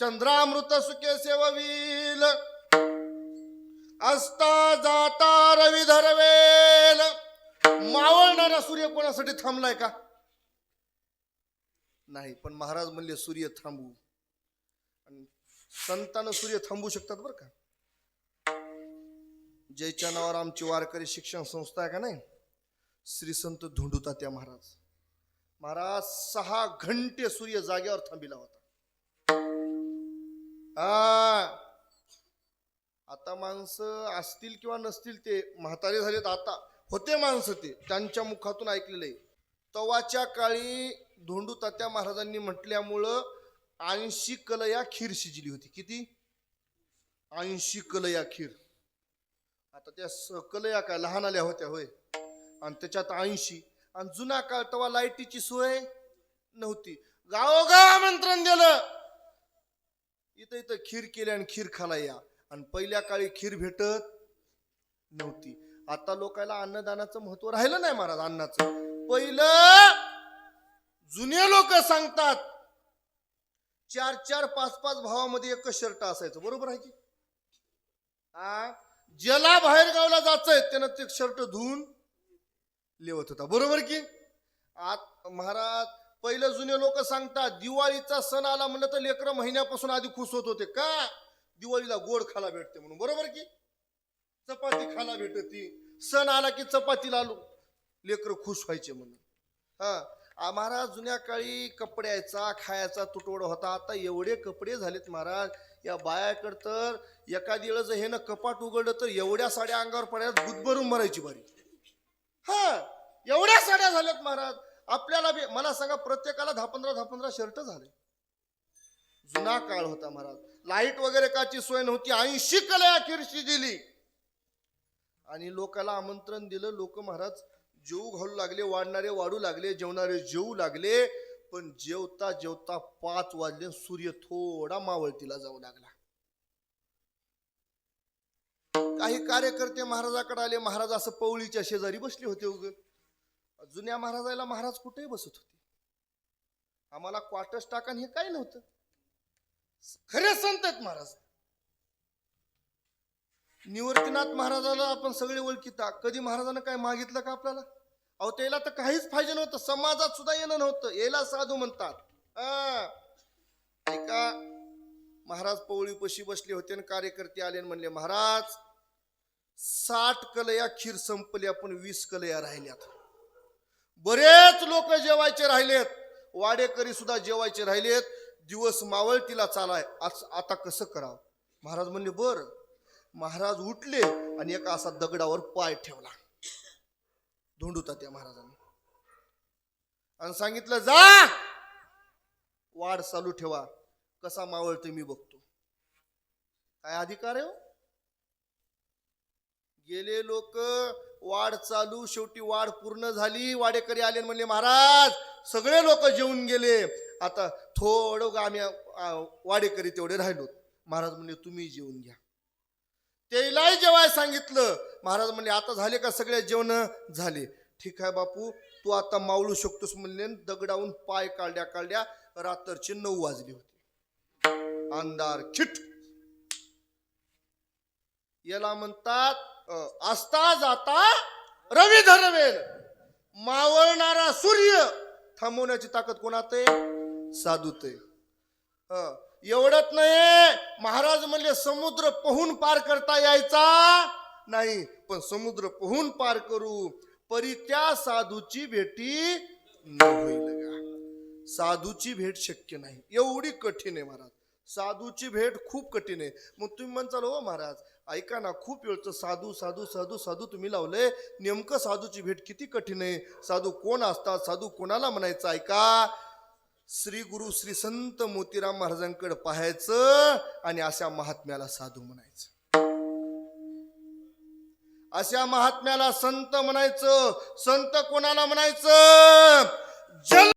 चंद्रामृत सुखे सेववील. असता जाता रवी धरवेल. मावळणारा सूर्य कोणासाठी थांबलाय का? नाही पण महाराज म्हणले सूर्य थांबू. आणि संतानं सूर्य थांबू शकतात बरं का? जयच्या नावावर आमची वारकरी शिक्षण संस्था आहे का नाही? श्री संत धोंडुतात्या महाराज. महाराज सहा घंटे सूर्य जाग्यावर थांबिला होता. आता माणसं असतील किंवा नसतील ते म्हातारे झालेत आता. होते माणसं ते त्यांच्या मुखातून ऐकलेलं आहे तवाच्या काळी धोंडू तात्या महाराजांनी म्हटल्यामुळं ऐंशी कलया खीर शिजली होती. किती? ऐंशी कलया खीर. आता त्या कलया काय लहान आल्या होत्या होय. आणि त्याच्यात ऐंशी. आणि जुना काळ तेव्हा लाईटीची सोय नव्हती. गावोगाव आमंत्रण दिलं. इथं इथं खीर केली आणि खीर खाला या. आणि पहिल्या काळी खीर भेटत नव्हती. आता लोकांना अन्नदानाचं महत्त्व राहिलं नाही महाराज अन्नाचं. पहिलं जुने लोक सांगतात चार चार पाच पाच भावामध्ये एकच शर्ट असायचं. बरोबर आहे की? आ ज्याला बाहेर गावला जायचंय त्यानं ते शर्ट धुवून लिवत होता. बरोबर की? आत महाराज पहिलं जुने लोक सांगतात दिवाळीचा सण आला म्हणलं तर लेकरं महिन्यापासून आधी खुश होत होते. का? दिवाळीला गोड खाला भेटते म्हणून. बरोबर की? चपाती खाला भेटती. सण आला की चपातीला आलो लेकरं खुश व्हायचे म्हणून. हा. महाराज जुन्या काळी कपड्याचा खायचा तुटवडा होता. आता एवढे कपडे झालेत महाराज. या बायाकडं तर एखादी वेळेस हे ना कपाट उघडलं तर एवढ्या साड्या अंगावर पडायला भरून मरायची बारी. हा. एवढ्या साड्या झाल्यात महाराज. आपल्याला बी मला सांगा प्रत्येकाला दहा पंधरा दहा पंधरा शर्ट झाले. जुना काळ होता महाराज. लाइट वगैरे काची सोय नव्हती. ऐंशी कलया किरशी दिली. आणि लोकाला आमंत्रण दिलं. लोक महाराज जेऊ घालू लागले वाढणारे वाढू लागले जेवणारे जेवू लागले पण जेवता जेवता पाच वाजले सूर्य थोडा मावळतीला जाऊ लागला. काही कार्यकर्ते महाराजाकडे आले. महाराज असं पवळीच्या शेजारी बसले होते उग. जुन्या महाराजाला महाराज कुठेही बसत होते. आम्हाला क्वार्टर्स टाकान हे काही नव्हतं. खरे संत आहेत महाराज. निवर्तीनाथ महाराजाला आपण सगळे ओळखीता. कधी महाराजानं काय मागितलं का आपल्याला? अहो त्याला तर काहीच पाहिजे नव्हतं. समाजात सुद्धा येणं नव्हतं. याला साधू म्हणतात. हा. ऐका महाराज पवळी पशी बसले होते आणि कार्यकर्ते आले म्हणले महाराज साठ कलया खीर संपले आपण वीस कलया राहिल्यात. बरेच लोक जेवायचे राहिलेत. वाडेकरी सुद्धा जेवायचे राहिलेत. दिवस मावळतीला चालाय. आज आता कसं करावं? महाराज म्हणले बर. महाराज उठले आणि एका असा दगडावर पाय ठेवला. धोंडूता त्या महाराजांनी. आणि सांगितलं जा! वाढ चालू ठेवा. कसा मावळतो मी बघतो. काय अधिकार आहे हो? गेले लोक वाढ चालू शेवटी वाढ पूर्ण झाली. वाडेकरी आले म्हणले महाराज सगळे लोक जेवून गेले. आता थोडं ग आम्ही वाडेकरी तेवढे राहिलो. महाराज म्हणले तुम्ही जेवून घ्या. त्यालाही जेवाय सांगितलं. महाराज म्हणले आता झाले का सगळे जेवण? झाले. ठीक आहे बापू तू आता मावळू शकतोस म्हणले दगडावून पाय काढल्या काढल्या रात्रचे नऊ वाजले होते. अंधार खिट याला म्हणतात असता जाता रवी धरवेल. मावळणारा सूर्य थांबवण्याची ताकद कोणात आहे साधूत आहे हं. एवढंच नाही महाराज म्हणले समुद्र पोहून पार करता यायचा नाही पण समुद्र पोहून पार करू परी त्या साधूची भेटी न होईल. साधूची भेट शक्य नाही. एवढी कठीण आहे महाराज. साधूची भेट खूप कठीण आहे. मग तुम्ही म्हणचाल हो महाराज ऐका ना खूप वेळचं साधू साधू साधू साधू तुम्ही लावलंय नेमकं साधूची भेट किती कठीण आहे? साधू कोण असतात? साधू कोणाला म्हणायचं? ऐका श्री गुरु श्री संत मोतीराम महाराजांकडे पाहायचं आणि अशा महात्म्याला साधू म्हणायचं. अशा महात्म्याला संत म्हणायचं. संत कोणाला म्हणायचं? जल